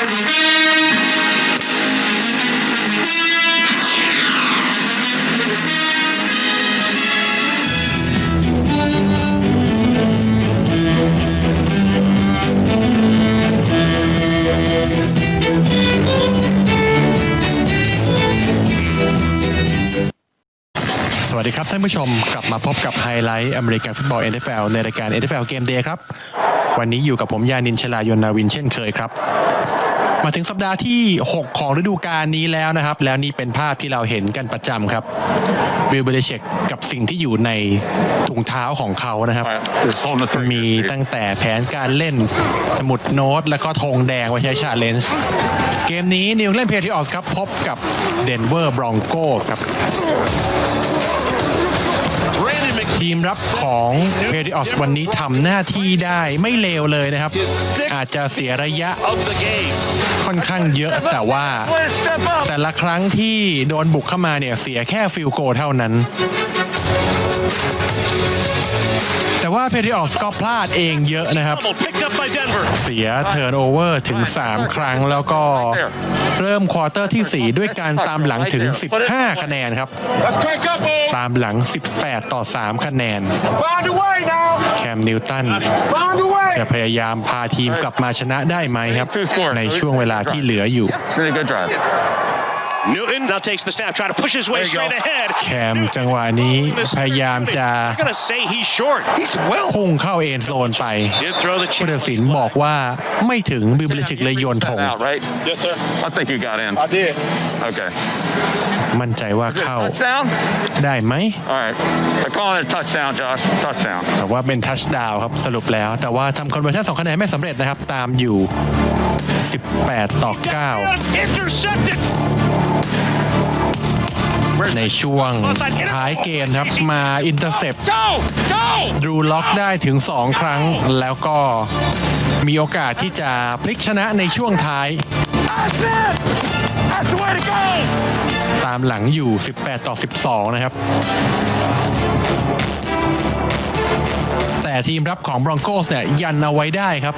สวัสดีครับท่านผู้ชมกลับมาพบกับไฮไลท์อเมริกันฟุตบอล NFL ในรายการ NFL Game Day ครับ วันนี้อยู่กับผมยานินชลายนนาวินเช่นเคยครับ มาถึงสัปดาห์ที่ 6 ของฤดูกาลนี้แล้วนะครับ แล้วนี่เป็นภาพที่เราเห็นกันประจำครับบิลเบลเชกกับสิ่งที่อยู่ในถุงเท้าของเขานะครับ It's holding the three. มีตั้งแต่แผนการเล่นสมุดโน้ต แล้วก็ธงแดงไว้ใช้ชาเลนจ์เกมนี้นิวเล่นเพทีออสครับ พบกับเดนเวอร์บรองโกครับ Brandon McKee ทีมรับของเพดิออสวันนี้ทำหน้าที่ได้ไม่เลวเลยนะครับ อาจจะเสียระยะค่อนข้างเยอะแต่ว่า แต่ละครั้งที่โดนบุกเข้ามาเนี่ยเสียแค่ฟิลโกลเท่านั้น แต่ว่าเพทีออสก็พลาดเองเยอะนะครับ Picked up by Denver. เสียเทิร์นโอเวอร์ถึง 3 ครั้งแล้วก็เริ่มควอเตอร์ที่ 4 ด้วยการตามหลังถึง 15 คะแนนครับ Let's crank up, Bo. ตามหลัง 18 ต่อ 3 คะแนน Find a way now. แคมนิวตัน Find a way. จะพยายามพาทีมกลับมาชนะได้ไหมครับ ในช่วงเวลาที่เหลืออยู่ It's been a good drive. Newton now takes the snap, trying to push his way There you straight go. ahead. แคมจังหวะนี้พยายามจะ I'm gonna say he's short. He's well. พุ่งเข้าเอ็นโซนไป Did throw the ผู้ chip. ตัดสินบอกว่าไม่ถึงบิลเบลิชิกเลยโยนธง Out, right? Yes, sir. I think you got in. I did. Okay. มั่นใจว่าเข้า Touchdown? ได้ไหม All right. They're calling it a touchdown, Josh. Touchdown. แต่ว่าเป็นทัชดาวครับสรุปแล้ว แต่ว่าทำคอนเวอร์ชันสองคะแนนไม่สำเร็จนะครับ ตามอยู่ 18 ต่อ Intercepted. 9ในช่วงท้ายเกมครับมาอินเตอร์เซป Go! Go! ดูล็อกได้ถึง 2 ครั้งแล้วก็มีโอกาสที่จะพลิกชนะในช่วงท้าย That's it! That's the way to go! ตามหลังอยู่ 18 ต่อ 12 นะครับ แต่ทีมรับของบรองโกสเนี่ยยันเอาไว้ได้ครับ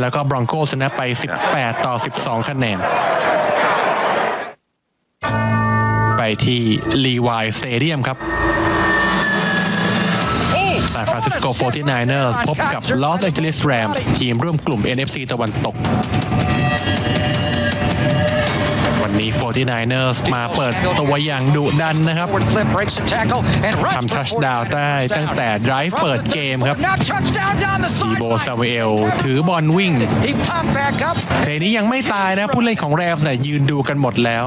แล้วก็บรองโกสชนะไป 18 ต่อ 12 คะแนนไป ที่ลีวายสเตเดียมครับซานฟรานซิสโก 49ers พบกับลอสแองเจลิสแรมทีมร่วมกลุ่ม NFC ตะวันตก วันนี้ 49ers มาเปิดตัวอย่างดุดันนะครับ Forward flip, breaks a tackle, and runs ทำ for ทัช four ดาว yards. ได้ตั้งแต่ drive เปิดเกมครับ Now touchdown down the ดีโบ sideline. ซาเวลถือบอลวิ่ง He popped back up. เพลงนี้ยังไม่ตายนะผู้เล่นของแรมส์เนี่ยยืนดูกันหมดแล้ว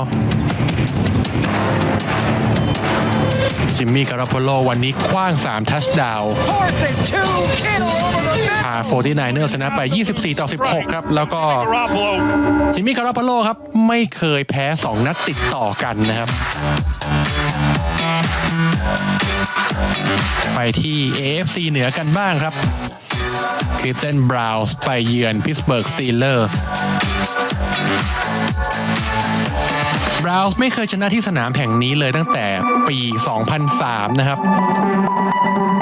จิมมี่การาโพโลวันนี้คว้าง 3 ทัชดาว Fourth and two. Kittle over the middle. พา 49ers ชนะไป 24 ต่อ 16 ครับ แล้วก็ Garoppolo. จิมมี่การาโพโลครับ ไม่เคยแพ้ 2 นัดติดต่อกันนะครับ ไปที่ AFC เหนือกันบ้างครับคริสเตนบราวส์ไปเยือนพิสเบิร์กสตีลเลอร์สบราวส์ไม่เคยชนะที่สนามแห่งนี้เลยตั้งแต่ ปี 2003 นะครับ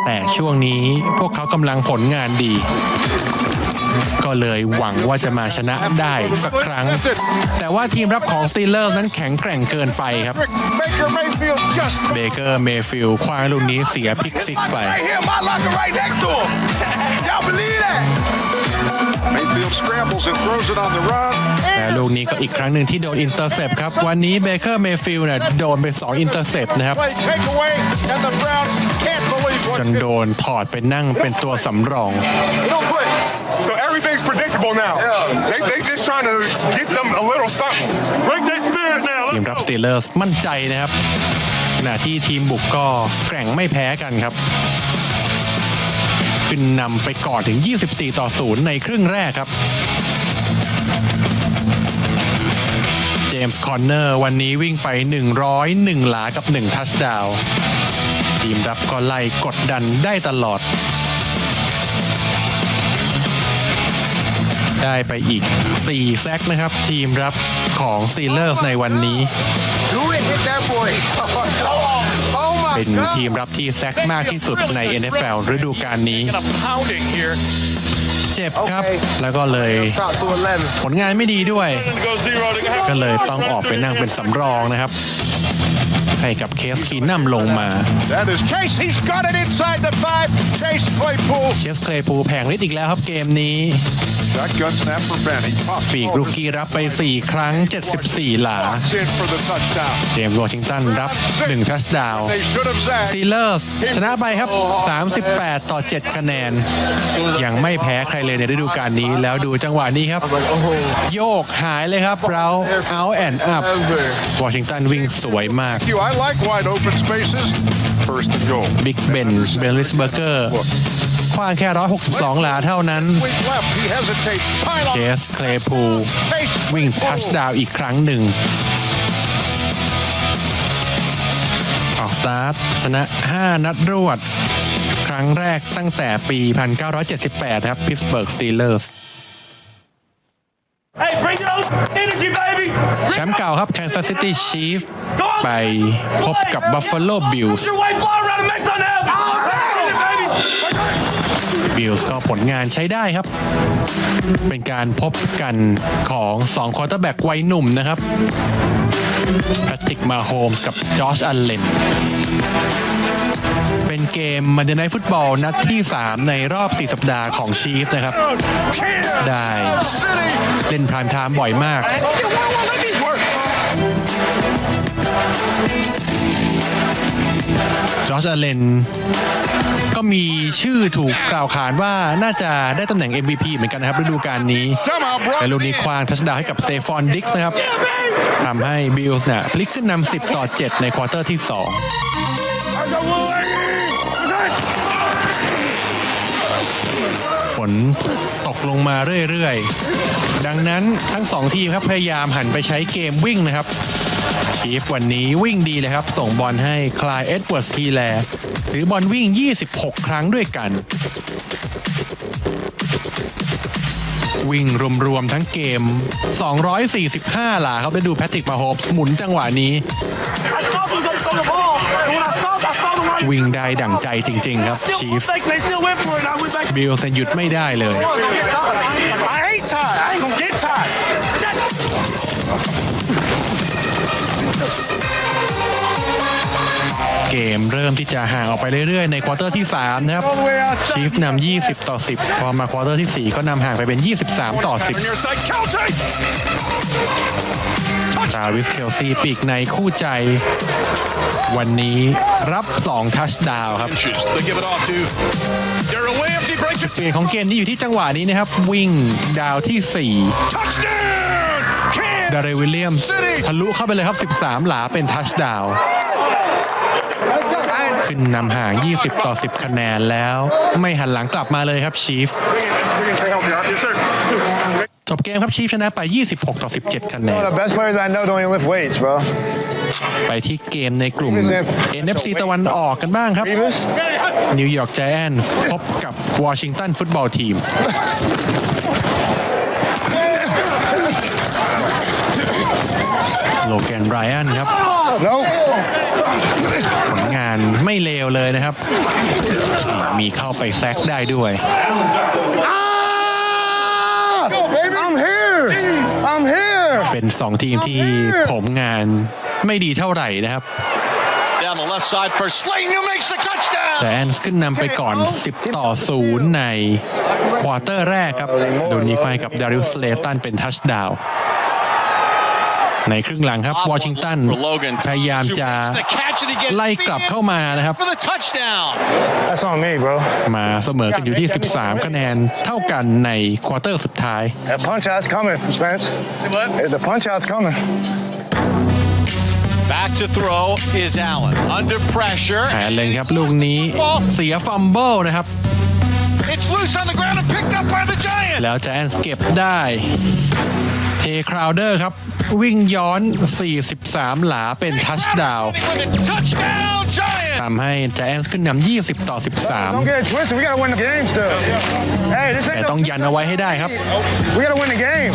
แต่ช่วงนี้พวกเขากำลังผลงานดี ก็เลยหวังว่าจะมาชนะได้สักครั้ง แต่ว่าทีมรับของสตีลเลอร์นั้นแข็งแกร่งเกินไปครับ Baker Mayfield just เบเกอร์เมฟิลคว้างลูกนี้เสียพิกซิกไป และลูกนี้ก็อีกครั้งหนึ่งที่โดนอินเตอร์เซปครับ วันนี้เบเกอร์เมฟิลเนี่ยโดนไป 2 อินเตอร์เซปนะครับ Play take away, and the Browns can't believe จ what นโดนถอดไปนั่งเป็นตัวสำรอง Don't quit. So everything's predictable now. They, they just trying to get them a little something. Break their spirit now. ทีมรับสตีลเลอร์สมั่นใจนะครับขณะที่ทีมบุกก็แกร่งไม่แพ้กันครับ ขึ้นนำไปก่อนถึง 24 ต่อ 0 ในครึ่งแรกครับ เจมส์คอนเนอร์วันนี้วิ่งไป 101 หลากับ 1 ทัชดาวน์ทีมรับก็ไล่กดดันได้ตลอด ได้ไปอีก 4 แซกนะครับ ทีมรับของสตีลเลอร์สในวันนี้ Do it, hit that boy. Oh my เป็น God. ทีมรับที่แซกมากที่สุดใน NFL ฤดูกาลนี้ Get a pounding here. เจ็บครับ แล้วก็เลยผลงานไม่ดีด้วย Go zero. They're gonna have ก็เลยต้องออกไปนั่งเป็นสำรองนะครับ ให้กับเคสคีนัมลงมา That is Chase. He's got it inside the five. Chase Claypool. เคสเคลปูแผงฤทธิ์อีกแล้วครับเกมนี้ Shotgun snap for Ben. He pops ปีก forward. ลูกกี้รับไป 4 ครั้ง 74 หลา Walks in for the touchdown. เจมส์วอชิงตันรับ 1 ทัชดาวน์ They should have ส zagged. ตีเลอร์สชนะไปครับ 38 ต่อ 7 คะแนน ยังไม่แพ้ใครเลยในฤดูกาลนี้ แล้วดูจังหวะนี้ครับ โยกหายเลยครับ เรา out and up วอชิงตันวิ่งสวยมาก You, I like wide open spaces. First and goal. บิ๊กเบนเบนลิสเบอร์เกอร์ คว้างแค่ 162 หลาเท่านั้น Week left. He hesitates. เค Pylon. สเคลพู Chase วิ่งทัช Claypool. ดาวน์อีกครั้งหนึ่งออกสตาร์ทชนะ 5 นัดรวด ครั้งแรกตั้งแต่ปี 1978 ครับพิสเบิร์กสตีเลอร์ส Hey, bring your own energy, baby. แชมป์เก่าครับ Kansas City Chiefs ไปพบกับ Buffalo Bills Bring it, baby. Bills ก็ผลงานใช้ได้ครับ เป็นการพบกันของ2ควอเตอร์แบ็กวัยหนุ่มนะครับแพทริกมาโฮมส์กับจอชอัลเลนเป็นเกมมันเดนไนฟุตบอลนัดที่ 3 ในรอบ 4 สัปดาห์ของชีฟนะครับ ได้เล่นพรามไทม์บ่อยมากจอชอัลเลน มีชื่อถูกกล่าวขานว่าน่าจะได้ตำแหน่ง MVP เหมือนกันนะครับฤดูกาลนี้ Somehow brought แต่ลูก it นี้ in. คว้างทัชดาวน์ให้กับสเตฟอนดิกส์นะครับ Yeah, baby. ทำให้บิลส์เนี่ยพลิกขึ้นนำ10 ต่อ 7 ในควอเตอร์ที่ I got one lady. Okay. 2ฝนตกลงมาเรื่อยๆ ดังนั้นทั้ง 2 ทีมครับพยายามหันไปใช้เกมวิ่งนะครับ ชีฟวันนี้วิ่งดีเลยครับ ส่งบอลให้คลายเอ็ดเวิร์ดทีแลถือบอลวิ่ง 26 ครั้งด้วยกัน วิ่งรวมๆทั้งเกม 245 หลาครับได้ดูแพทริกมาโฮปหมุนจังหวะนี้ วิ่งได้ดั่งใจจริง ๆ ครับชีฟ fake. They still went for it. I went back. บิลส์หยุดไม่ได้เลย I ain't tired. I ain't gonna get tired. เกมเริ่มที่จะห่างออกไปเรื่อยๆ ในควอเตอร์ที่3นะครับชีฟนำ20 ต่อ 10 พอมาควอเตอร์ที่ 4 ก็นำห่างไปเป็น 23 ต่อ On your side, Kelsey. 10ตาวิสเคลซีปีกในคู่ใจ วันนี้รับ 2 ทัชดาวน์ครับ Inches. They give it off to Darrell Williams. He breaks it. เปลี่ยนของเกมนี้อยู่ที่จังหวะนี้นะครับ วิ่งดาวที่ Touchdown. 4ดา Kansas เรวิลเลียม City. ทะลุเข้าไปเลยครับ 13 หลาเป็นทัชดาวน์ ขึ้นนำห่าง 20 ต่อ 10 คะแนนแล้ว ไม่หันหลังกลับมาเลยครับชีฟ We can stay healthy. all right? Yes, sir. จบเกมครับชีฟชนะไป 26 ต่อ 17 คะแน Some น of the best players I know don't even lift weights, bro. ไปที่เกมในกลุ่ม NFC ตะวันออกกันบ้างครับ Revis? นิวยอร์ก i จแอนส์พบกับวอชิงตันฟุตบอลทีมโลแกนไรอันครับ Nope. ผลงานไม่เลวเลยนะครับ มีเข้าไปแซกได้ด้วย Ah! I'm here. I'm here. เป็น2ทีมที่ผมงานไม่ดีเท่าไหร่นะครับ Down the left side for Slayton, who makes the touchdown. แจนส์ขึ้นนำไปก่อน 10 ต่อ 0 ในควอเตอร์แรกครับ โดนนี้ควายกับดาริอุสเลตันเป็นทัชดาวน์ ในครึ่งหลังครับวอชิงตัน for Logan. พยายามจะ The catch and he gets ไล่กลับเข้ามานะครับ for the touchdown. That's on me, bro. มาเสมอกันอยู่ที่ 13 คะแนนเท่ากันในควอเตอร์สุดท้าย That punch out's coming, Spence. What? The punch out's coming. Back to throw is Allen. Under pressure. แผนเลยครับลูกนี้เสียฟัมเบิลนะครับ It's loose on the ground and picked up by the Giants. แล้วแจนส์เก็บได้ เทคราวเดอร์ครับ วิ่งย้อน 43 หลาเป็นทัชดาวน์ With a touchdown, Giants. ทำให้แจนส์ขึ้นนำ20 ต่อ Don't 13 get it twisted. We gotta win the game still. Hey, this แต่ ain't ต้อง no- ยันเอาไว้ให้ได้ครับ We gotta win the game.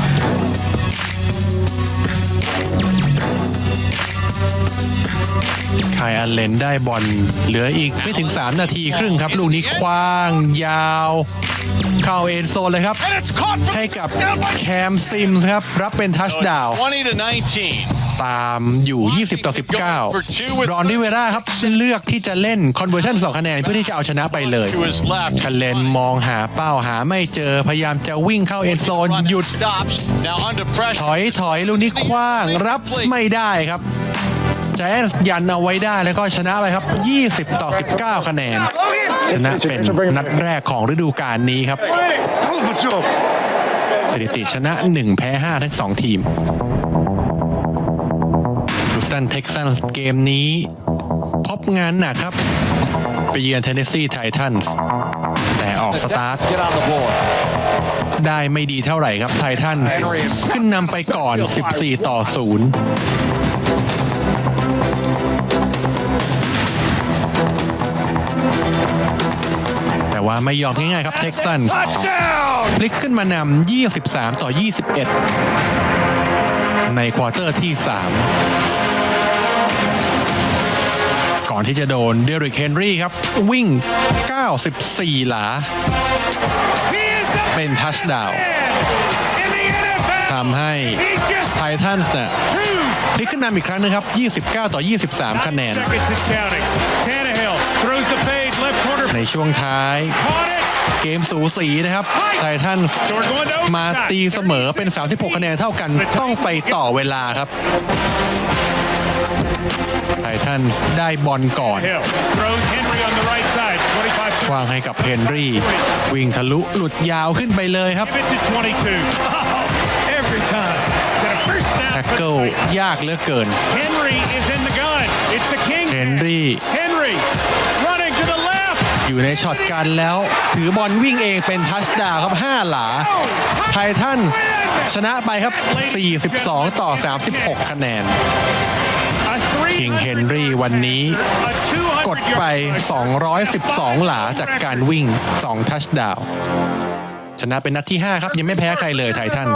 คายอันเลนได้บอลเหลืออีกไม่ถึง 3 นาทีครึ่งครับ ลูกนี้คว้างยาวค เข้าเอ็นโซนเลยครับ And it's caught from ให้กับแคมซิมส์ครับ รับเป็นทัชดาว20 to 19. ตามอยู่ 20 ต่อ 19 รอนริเวร่าครับ เลือกที่จะเล่นคอนเวอร์ชัน2คะแนน เพื่อที่จะเอาชนะไปเลย To his left. คันเลนมองหาเป้าหาไม่เจอพยายามจะวิ่งเข้าเอ็นโซน Run หยุด stops. Now under ถ pressure. อยถอยลูกนี้คว้างรับไม่ได้ครับ แจนยันเอาไว้ได้แล้วก็ชนะไปครับ 20 ต่อ 19 คะแนน ชนะเป็นนัดแรกของฤดูกาลนี้ครับ สถิติชนะ 1 แพ้ 5 ทั้ง 2 ทีมดูสตันเท็กซันเกมนี้ พบงานหนักครับ ไปเยือนเทนเนสซีไททันส์แต่ออกสตาร์ทได้ไม่ดีเท่าไหร่ครับไททันส์ขึ้นนำไปก่อน 14 ต่อ 0 ว่าไม่ยอมง่ายๆครับเท็กซันส์ touchdown. พลิกขึ้นมานำ 23 ต่อ 21 ในควอเตอร์ที่ 3 ก่อนที่จะโดนเดริกเฮนรี่ครับ วิ่ง 94 หลา He is the เป็นทัชดาว man in the NFL. ทำให้ He just ไททันส์เนี่ย two พลิกขึ้นนำอีกครั้งหนึงครับ 29 ต่อ 23 คะแนน ในช่วงท้าย Caught it. เกมสูสีนะครับไททันส์ So we're going to มา overtime. ตีเสมอเป็น 36 คะแนนเท่ากันต้องไปต่อเวลาครับไททันส์ได้บอลก่อน Hill throws Henry on the right side. 25วางให้กับเฮนรี่ วิ่งทะลุหลุดยาวขึ้นไปเลยครับ Give it to 22. Oh, every time. Is that a first down แท็ก for the เกิล Titans? ยากเหลือเกิน Henry is in the gun. It's the king. เฮนรี่ อยู่ในช็อตกันแล้ว ถือบอลวิ่งเองเป็นทัชดาวครับ 5 หลา ไททันชนะไปครับ 42 ต่อ 36 คะแนนคิงเฮนรี่วันนี้กดไป 212 หลาจากการวิ่ง 2 ทัชดาวชนะเป็นนัดที่ 5 ครับ ยังไม่แพ้ใครเลยไททัน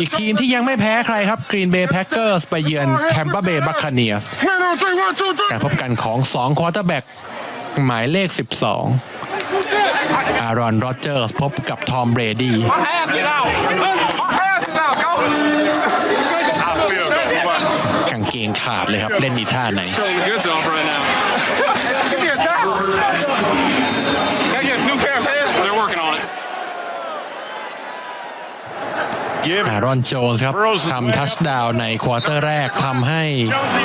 อีกทีมที่ยังไม่แพ้ใครครับกรีนเบย์แพ็ k เกอร์สไปเยือนแ a ม p าเบย์บัคคาเนียสการพบกันของ 2 ควอเตอร์แบ็ก หมายเลข 12 อารอนโรเจอร์สพบกับทอมเบรดี้ Pass it out. Pass it out. Go. I feel good. Come on. กางเกงขาดเลยครับ เล่นดีท่าไหน Showing the goods off right now. Give me a towel. Gotta get a new pair of pants. They're working on it. อารอนโจนส์ครับทำทัชดาวน์ในควอเตอร์แรกทำให้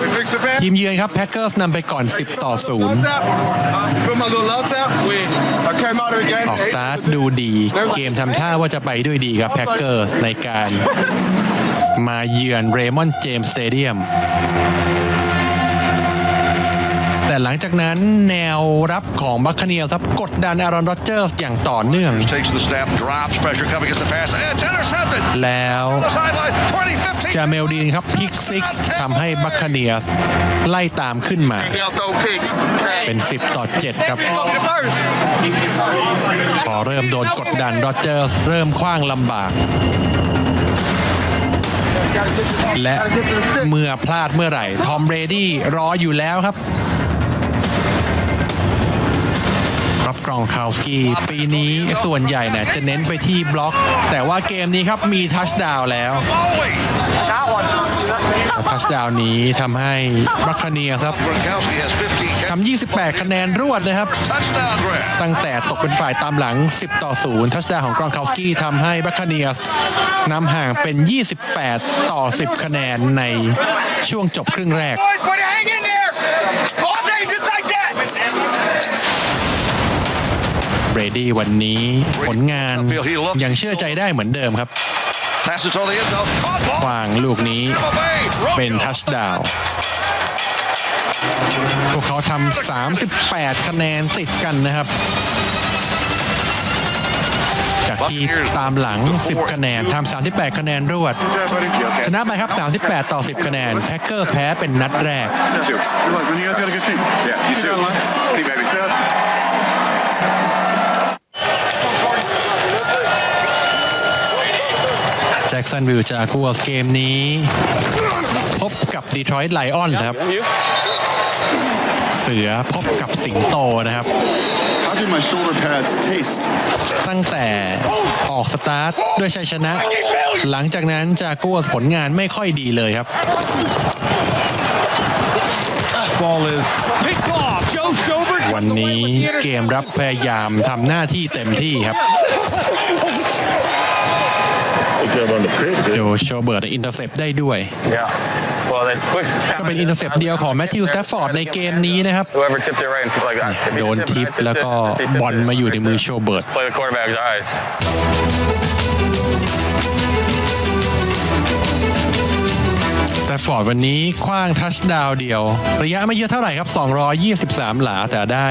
We fix the pants. ทีมเยือนครับแพ็ k เกอร์สนำไปก่อน 10 ต่อ0 Love tap. Feel my little love tap? I came out of the game. ออกสตาร์ทดูดี เกมทำท่าว่าจะไปด้วยดีครับแพ็ k เกอร์สในการมาเยือนเรมอนเจมส์สเตเดียม แต่หลังจากนั้นแนวรับของบัคคเนียครับกดดันอารอนโรเจอร์สอย่างต่อเนื่อง takes the snap, drops, pressure coming against the pass. It's intercepted. แล้ว The sideline, 2015. จาเมลดีนครับพิกซิกทำให้บัคคเนียสไล่ตามขึ้นมา Y'all throw picks. เป็น 10 ต่อ 7 ครับ พอเริ่มโดนกดดันโรเจอร์สเริ่มคว้างลำบากและเมื่อพลาดเมื่อไหร่ ทอมเบรดี้รออยู่แล้วครับ รับกรองคาวสกี้ปีนี้ส่วนใหญ่เนี่ยจะเน้นไปที่บล็อก แต่ว่าเกมนี้ครับมีทัชดาวแล้วทัชดาวนี้ทำให้บัคคเนียครับทำ 28 คะแนนรวดนะครับ ตั้งแต่ตกเป็นฝ่ายตามหลัง 10 ต่อ 0 ทัชดาวของกรองคาวสกี้ทำให้บัคคาเนียนำห่างเป็น 28 ต่อ 10 คะแนนในช่วงจบครึ่งแรก เบรดี้วันนี้ผลงานยังเชื่อใจได้เหมือนเดิมครับ Passes on the end zone. Caught ข ball. วางลูกนี้ Tampa Bay. เป็น Rojo. ทัชดาวน์พวกเขาทำ 38 คะแนนติดกันนะครับ จากที่ตามหลัง 10 คะแนนทำ 38 คะแนนรวด ชนะไปครับ 38 ต่อ 10 คะแนน แพ็คเกอร์สแพ้เป็นนัดแรก แจ็กสันวิลจากคูสเกมนี้ พบกับดีทรอยต์ไลออนส์ครับ เสือพบกับสิงโตนะครับ How do my shoulder pads taste? ตั้งแต่ออกสตาร์ทด้วยชัยชนะ หลังจากนั้นจากัวผลงานไม่ค่อยดีเลยครับ Ball is picked off. Joe Schobert. วันนี้เกมรับพยายามทำหน้าที่เต็มที่ครับ โจโชเบิร์ตอินเตอร์เซปได้ด้วย Yeah. Well, that's quick. ก็เป็นอินเตอร์เซปเดียวของแมทธิวสแตฟฟอร์ดในเกมนี้นะครับ Whoever tipped it right and people like that. If he โดน tipped it, ทิป tipped it, แล้วก็ tipped it, tipped it, บอลมาอยู่ในมือโชเบิร์ต แตฟฟอร์ดวันนี้คว้างทัชดาวน์เดียว ระยะไม่เยอะเท่าไหร่ครับ 223 หลาแต่ได้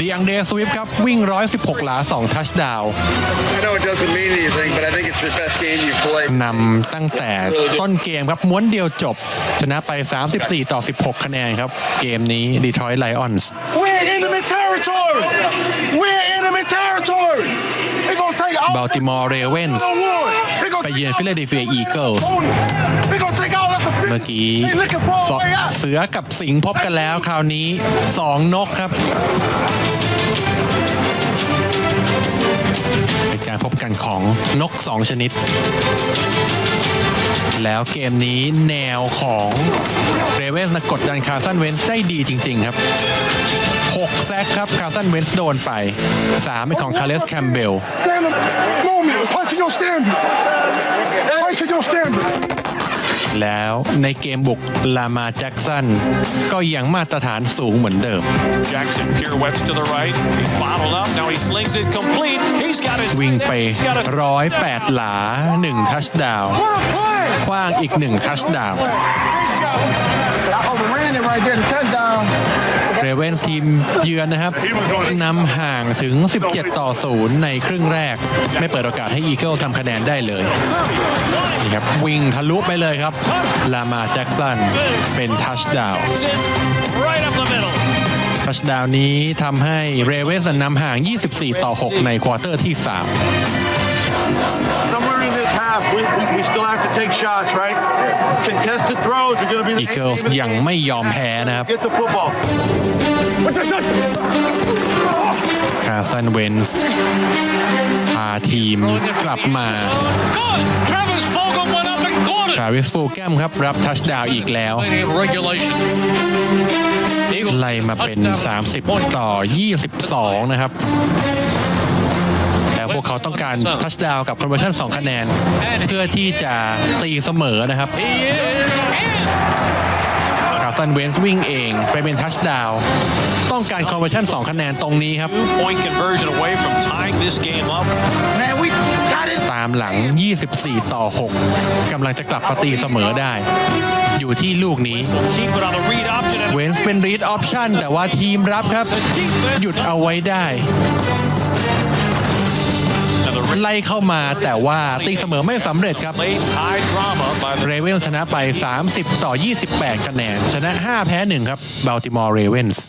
ดีอังเดสวิฟครับ วิ่ง 116 หลา 2 ทัชดาวน์ I know it doesn't mean anything, but I think it's the best game you've played. นำตั้งแต่ต้นเกมครับ ม้วนเดียวจบ ชนะไป 34 ต่อ 16 คะแนนครับ เกมนี้ดีทรอยต์ไลออนส์ We're enemy territory. We're enemy territory. They're gonna take all บัลติมอร์เรเวนส์ the woods. They're ไป gonna เยือนฟิลาเดลเฟียอีเกิลส์ เมื่อกี้ They looking for ส a way out. เสือกับสิงห์พบกันแล้วคราวนี้2นกครับเป็นการพบกันของนก2ชนิด แล้วเกมนี้แนวของเรเวนส์กดดันคาร์ซันเวนส์ได้ดีจริง ๆ ครับ6แซกครับคาร์ซันเวนส์โดนไป3เป็นของคาเลสแคมเบล Stand up. Moment. Punch your standard. Punch your standard. แล้ว ในเกมบุกลามาแจ็กสันก็ยังมาตรฐานสูงเหมือนเดิม Jackson pirouettes to the right. He's bottled up. Now he slings it complete. He's got his วิ่งไป He's got a ร้อยแปดหลาหนึ่งทัชดาวคว้างอีกหนึ่งทัชดาว Overran it right there, the touchdown. เรเวนส์ทีมเยือนนะครับนำห่างถึง 17 ต่อ 0 ในครึ่งแรก ไม่เปิดโอกาสให้อีเกิลทำคะแนนได้เลยนี่ครับวิ่งทะลุไปเลยครับ ลามาแจ็กสันเป็นทัชดาวทัชดาวนี้ทำให้เรเวนส์นำห่าง 24 ต่อ 6 ในควอเตอร์ที่ 3 Somewhere in this half, we, we, we still have to take shots, right? Contested throws are going to be the Eagles name of the ยัง game. ไม่ยอมแพ้นะครับ Get the football. คาซันเวนส์พาทีมกลับมา Good. Travis Fogel went up and caught it. ทราวิสฟูแกมครับรับทัชดาวน์อีกแล้ว Regulation. Eagles ไล่มาเป็น 30 ต่อ 22 นะครับแต่ พวกเขาต้องการทัชดาวน์กับคอนเวอร์ชัน2คะแนน เพื่อที่จะตีเสมอนะครับ He is. And คาซันเวนส์วิ่งเองไปเป็นทัชดาวน์ต้องการคอนเวอร์ชัน2คะแนนตรงนี้ครับ point conversion away from tying this game up. Man, we tied it. ตามหลัง 24 ต่อ 6กำลังจะกลับมาตีเสมอได้ อยู่ที่ลูกนี้ Keep it on a read option. And เวนส์เป็นรีดออปชันแต่ว่าทีมรับครับ the defense. หยุดเอาไว้ได้ And the ไล่เข้ามาแต่ว่าตีเสมอไม่สำเร็จครับ late high drama by the เรเวนชนะไป 30 ต่อ 28 คะแนน ชนะ 5 แพ้ 1 ครับบัลติมอร์เรเวนส์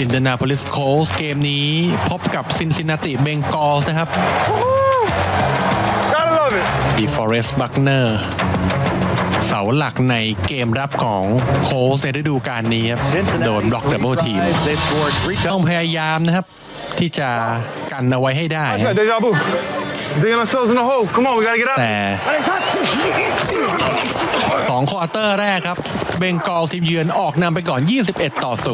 อินเดนาโพลิสโคลส์เกมนี้พบกับซินซินนาติเบงกอลส์นะครับ Gotta love it. ดีฟอเรสต์บักเนอร์เสาหลักในเกมรับของโคลส์ในฤดูกาลนี้ครับ โดนบล็อกดับเบิลทีม They scored three ต้องพยายามนะครับ ที่จะกันเอาไว้ให้ได้ Deja vu. Digging ourselves in the hole. Come on, we gotta get out. แต่สองควอเตอร์แรกครับ เบงกอลทีมเยือนออกนำไปก่อน 21 ต่อ 0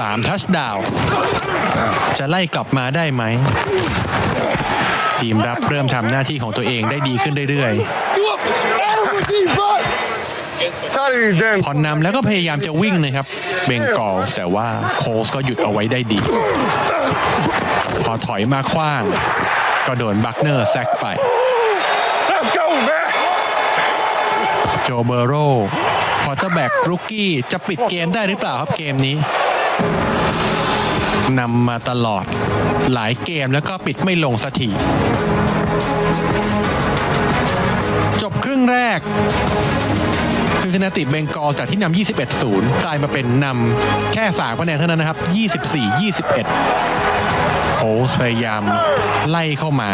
3 ทัชดาวน์จะไล่กลับมาได้ไหม ทีมรับเริ่มทำหน้าที่ของตัวเองได้ดีขึ้นเรื่อย Tired of these damn. ๆพอนำแล้วก็พยายามจะวิ่งนะครับ เบงกอลแต่ว่าโคสก็หยุดเอาไว้ได้ดี พอถอยมาคว้าง ก็โดนบักเนอร์แซกไป Let's go, man. โจเบอร์โรควอเตอร์แบ็กรุกกี้จะปิดเกมได้หรือเปล่าครับเกมนี้นำมาตลอดหลายเกมแล้วก็ปิดไม่ลงสักทีจบครึ่งแรก ซินซินนาติเบงกอลจากที่นำ21-0กลายมาเป็นนำแค่3คะแนนเท่านั้นนะครับ 24-21 โคสพยายามไล่เข้ามา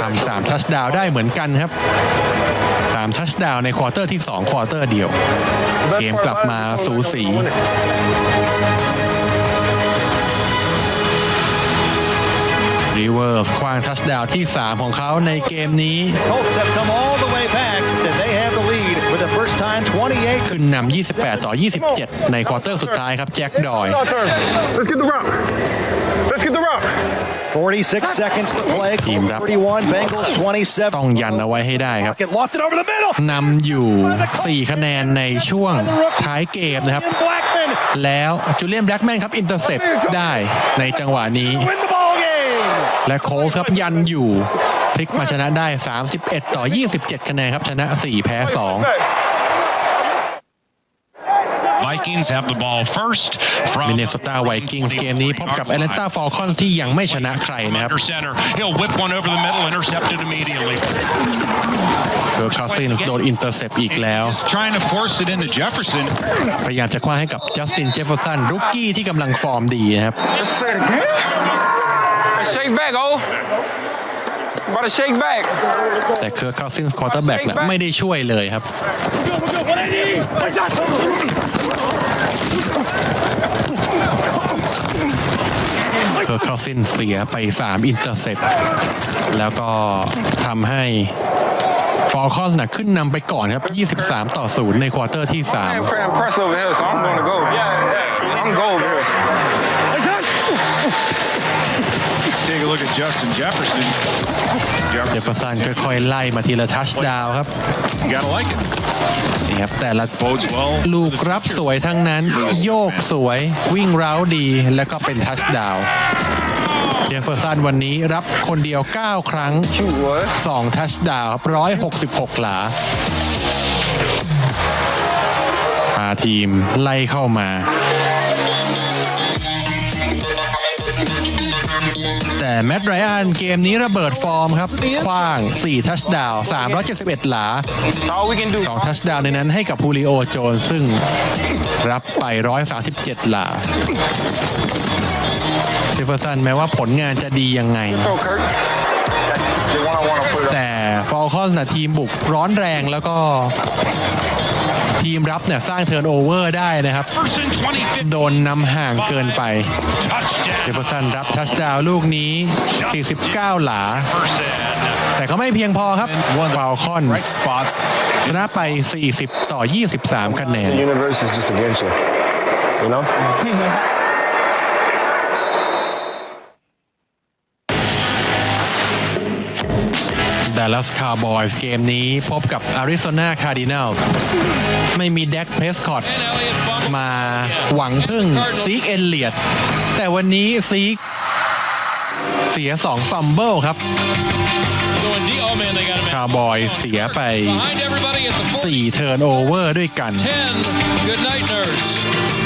ทำสามทัชดาวได้เหมือนกันครับ3ทัชดาวในควอเตอร์ที่2ควอเตอร์เดียว เกมกลับมาสูสีรีเวิร์สคว้างทัชดาวที่ 3 ของเขาในเกมนี้ ขึ้นนำ 28 ต่อ 27 ในควอเตอร์สุดท้ายครับ แจ็คดอย Let's get the rock. Let's get the rock. 46 seconds to play. Team Colts rap. 31, Bengals 27. ต้องยันเอาไว้ให้ได้ครับ Get lofted over the middle. นำอยู่ 4 คะแนนในช่วงท้ายเกมนะครับ Blackman แล้วจูเลียนแบล็กแมนครับอินเตอร์เซปได้ในจังหวะนี้ win the ball game. และโค้ชครับยันอยู่ พลิกมาชนะได้ 31 ต่อ 27 คะแนนครับ ชนะ 4 แพ้ Vikings have the ball first 2 from มินเนสตาไวกิ้งส์เกมนี้พบกับแอตแลนตาฟอลคอนที่ยังไม่ชนะใครนะครับ under center. He'll whip one over the middle, intercepted immediately. เคิร์คคาซินโดนอินเตอร์เซปอีกแล้ว Trying to force it into Jefferson. พยายามจะคว้าให้กับจัสตินเจฟเฟอร์สันรุกกี้ที่กำลังฟอร์มดีนะครับ Shake back, oh. แต่เคอร์คาซินส์ควอเตอร์แบ็กเนี่ยไม่ได้ช่วยเลยครับ เคอร์คาซินเสียไป 3 อินเตอร์เซ็ตแล้วก็ทำให้ฟอลคอนนะขึ้นนำไปก่อนครับ 23 ต่อ 0 ในควอเตอร์ที่ 3 look at Justin Jefferson. 3เจฟเฟอร์สันค่อยๆไล่มาทีละทัชดาวครับ You gotta like it. นี่ครับแต่ละ Bodes well. ลูกรับสวยทั้งนั้น โยกสวยวิ่งเร้าดีแล้วก็เป็นทัชดาวน์เจฟเฟอร์สันวันนี้รับคนเดียว 9 ครั้ง 2 ทัชดาวน์166 หลาพาทีมไล่เข้ามา แต่แมตต์ไรอันเกมนี้ระเบิดฟอร์มครับ คว้าง 4 ทัชดาวน์371 หลา That's all we can do. สองทัชดาวน์ในนั้นให้กับพูลิโอโจนซึ่งรับไป 137 หลาเจฟเฟอร์สันแม้ว่าผลงานจะดียังไง Go, Kirk. The one I want to put up. แต่ฟอลคอนนะทีมบุกร้อนแรงแล้วก็ ทีมรับเนี่ยสร้างเทิร์นโอเวอร์ได้นะครับ โดนนำห่างเกินไปเจฟเฟอร์สันรับทัชดาวลูกนี้ 49 หลา แต่ก็ไม่เพียงพอครับฟอลคอนชนะไป 40 ต่อ 23 คะแนน ยส์เกมนี้พบกับอาริโซนาคาร์ดินัลไม่มีแดกเพรสคอตมาหวังพึ่งซีกเอลเลียดแต่วันนี้ซีกเสีย2ฟัมเบิลครับคาร์บอยเสียไป Behind everybody at the 40. 4เทิร์นโอเวอร์ด้วยกัน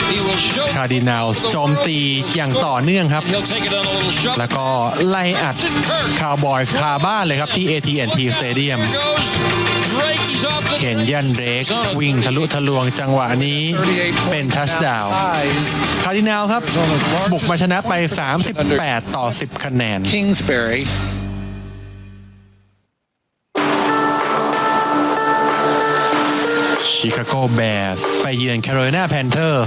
10. Good night, nurse. He will show. คาร์ดินัลส์โจมตีอย่างต่อเนื่องครับ He'll take it on a little shove. แล้วก็ไล่อัดคาร์บอยส์คาบ้านเลยครับที่ AT&T Stadium Here goes Drake. He's off to เคนยันเรกวิ่งทะลุทะลวงจังหวะนี้เป็นทัชดาวน์ Ties คาร์ดินัลครับ บุกมาชนะไป 38 ต่อ 10 คะแนน Kingsbury. ชิคาโกแบร์สไปเยือนแคโรไลนาแพนเทอร์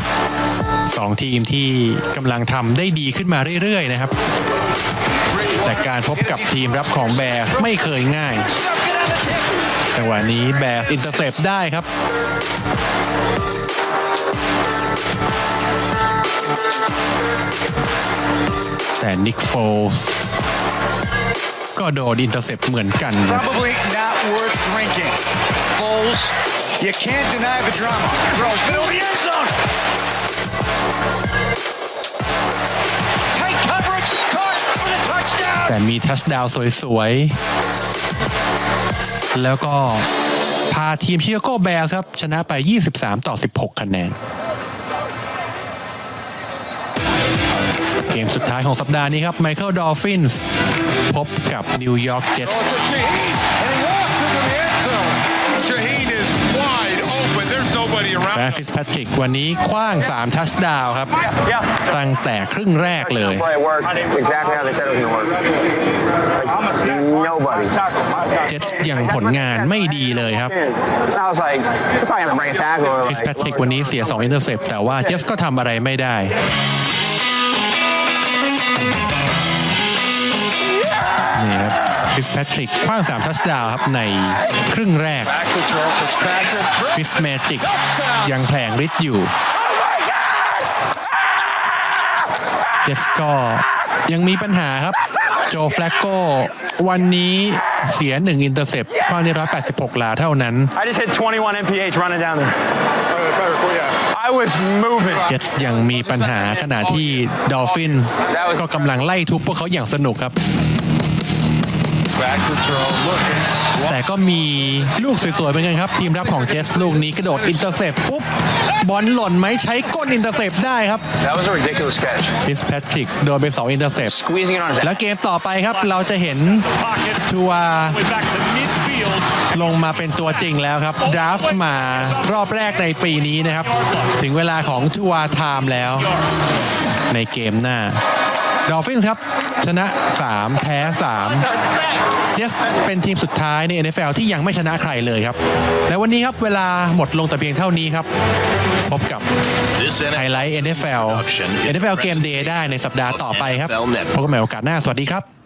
สองทีมที่กำลังทำได้ดีขึ้นมาเรื่อย ๆ นะครับ แต่การพบกับทีมรับของแบร์สไม่เคยง่ายจังหวะนี้แบร์สอินเตอร์เซปได้ครับแต่นิกโฟลส์ก็โดนอินเตอร์เซปเหมือนกันนะ Probably not worth drinking. Foles, you can't deny the drama. Throws middle of the end zone. Tight coverage, caught for the touchdown. แต่มีทัชดาวน์สวยๆ แล้วก็พาทีมชิคาโกแบร์ครับ ชนะไป 23 ต่อ 16 คะแนน เกมสุดท้ายของสัปดาห์นี้ครับไมเคิลดอลฟินส์พบกับนิวยอร์กเจ็ต To และฟิสแพทริกวันนี้คว้าง 3 ทัชดาวน์ครับ ตั้งแต่ครึ่งแรกเลย Play worked exactly how they said it was going to work. Like, nobody เจ็ตยังผลงานไม่ดีเลยครับ I was like, we're probably gonna break a tackle. Or ฟิสแพทริกวันนี้เสีย 2 อินเตอร์เซปแต่ว่าเจสก็ทำอะไรไม่ได้ ครับฟิสแพทริกคว้าง3ทัชดาวน์ครับในครึ่งแรก Back to throw. Fitzpatrick. ฟิสแมจิกยังแผลงฤทธิ์อยู่เจสก็ยังมีปัญหาครับ โจแฟลกโกวันนี้เสีย1อินเตอร์เซปคว้างใน186 ลาเท่านั้น I just hit 21 mph running down there. I was moving. เจ็ตยังมีปัญหาขณะที่ดอลฟินก็กำลังไล่ทุบพวกเขาอย่างสนุกครับ แต่ก็มีลูกสวยๆเหมือนกันครับ ทีมรับของเจสลูกนี้กระโดดอินเตอร์เซปปุ๊บบอลหล่นไหมใช้ก้นอินเตอร์เซปได้ครับ That was a ridiculous catch. ฟิสแพทริกโดนไป2อินเตอร์เซป Squeezing it on his แล้วเกมต่อไปครับเราจะเห็นทัวร์ Back to midfield. ลงมาเป็นตัวจริงแล้วครับดราฟต์มารอบแรกในปีนี้นะครับ ถึงเวลาของทัวร์ไทม์แล้ว ในเกมหน้า ดอลฟินส์ครับ ชนะ 3 แพ้ 3 เจสเป็นทีมสุดท้ายใน NFL ที่ยังไม่ชนะใครเลยครับ และวันนี้ครับ เวลาหมดลงแต่เพียงเท่านี้ครับ พบกับไฮไลท์ NFL NFL เกมเดย์ได้ในสัปดาห์ต่อไปครับพบกันใหม่โอกาสหน้า สวัสดีครับ